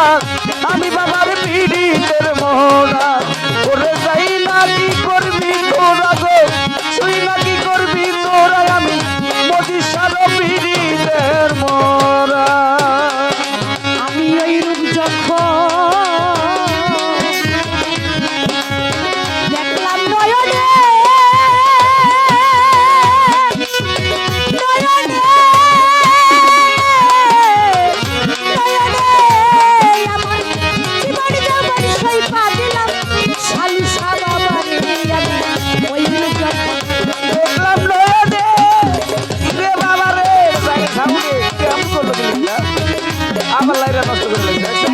啊 আবার লাইভে নষ্ট করে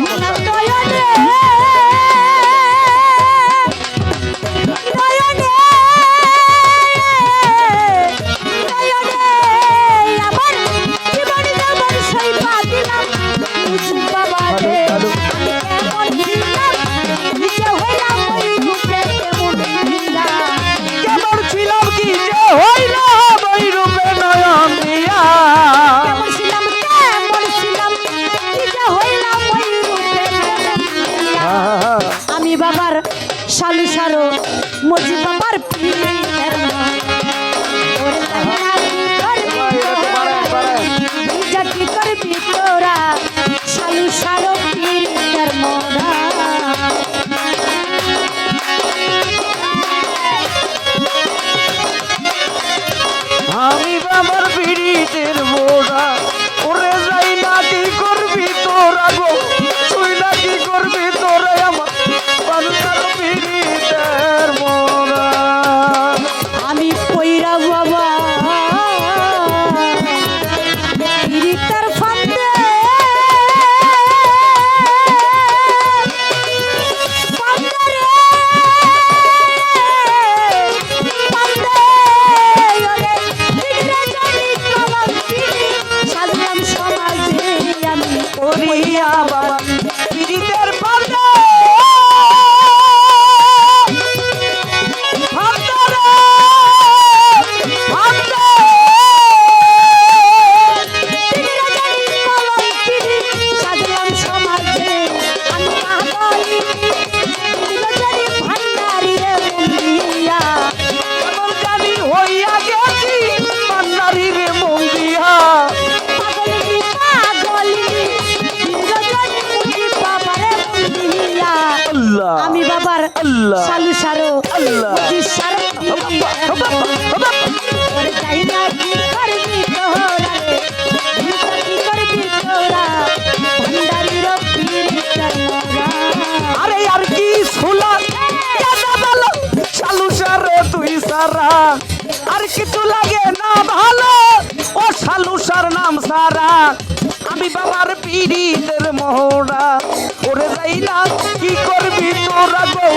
আল্লাহ। সালু সারো। আল্লাহ। বুঝি সারো কি করবি তোরা আর তুই সারা। আর কিছু লাগে না ভালো। ও সালু নাম সারা। করবি বাবার পীড়িতের মোহরা ওরে যাই না কি করবি তোরা গো?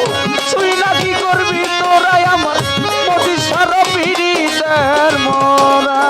ছুই না কি করবি তোরা আমার মোদি সারা পীড়িতের মোহরা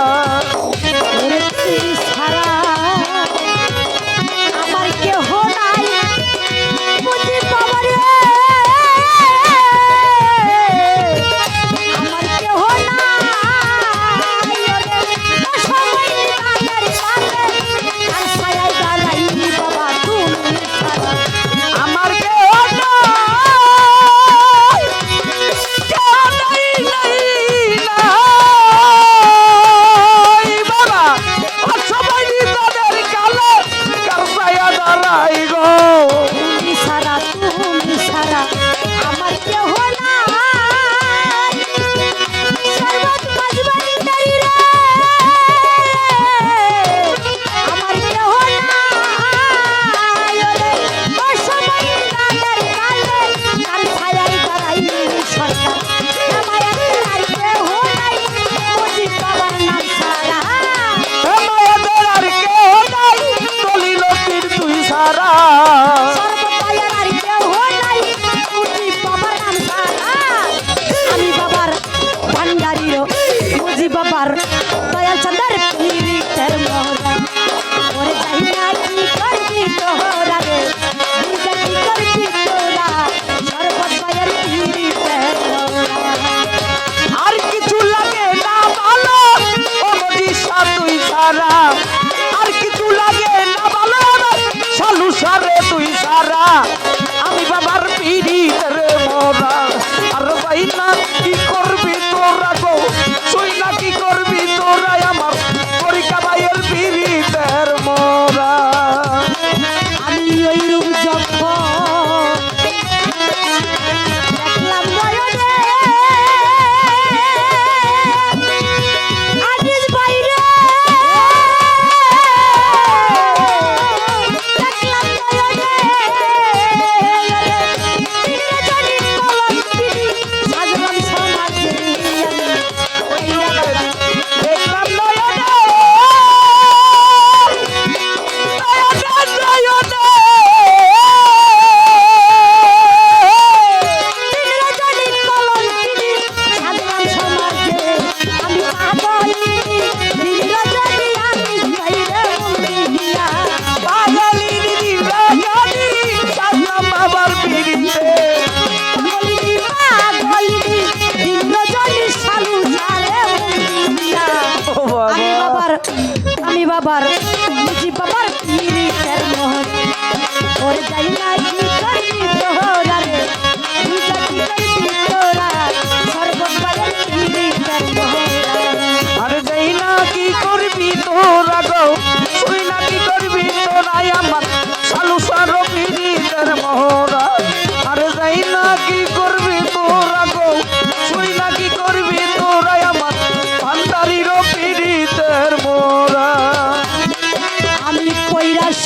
пар.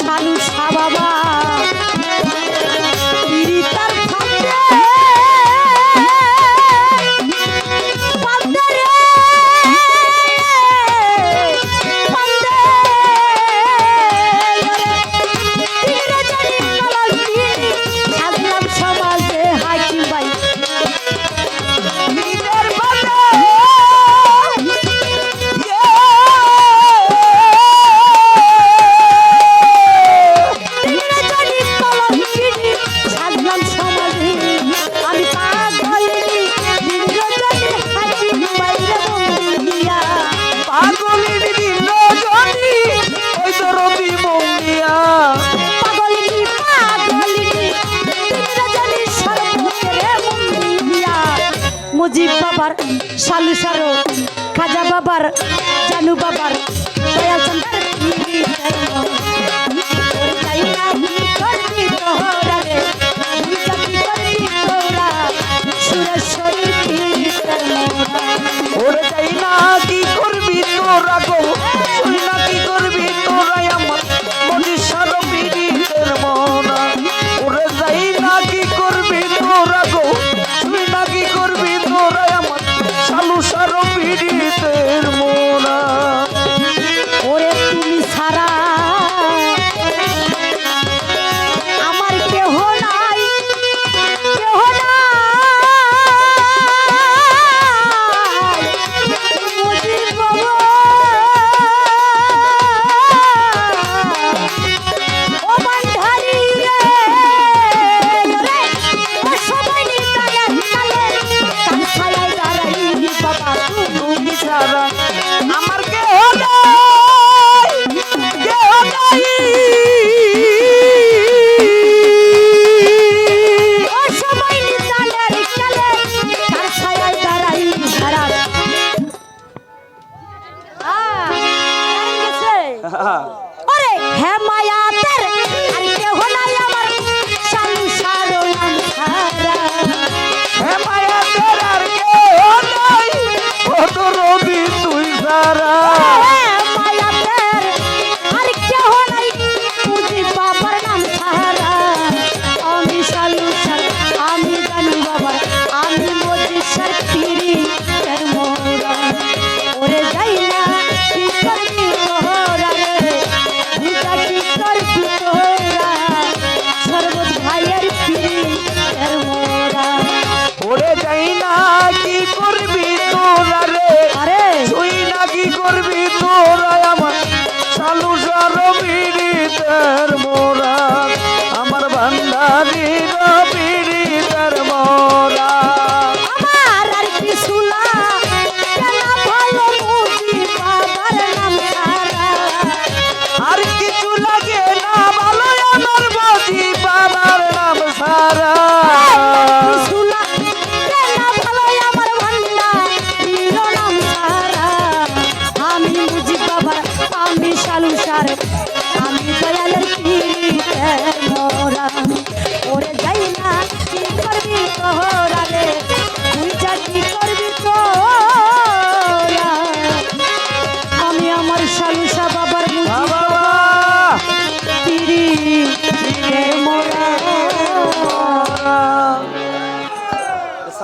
সানু সাবাবা সালুসারো খাজা বাবার জানু বাবার দয়াল চন্দ্র acredita. God. করবি তোরা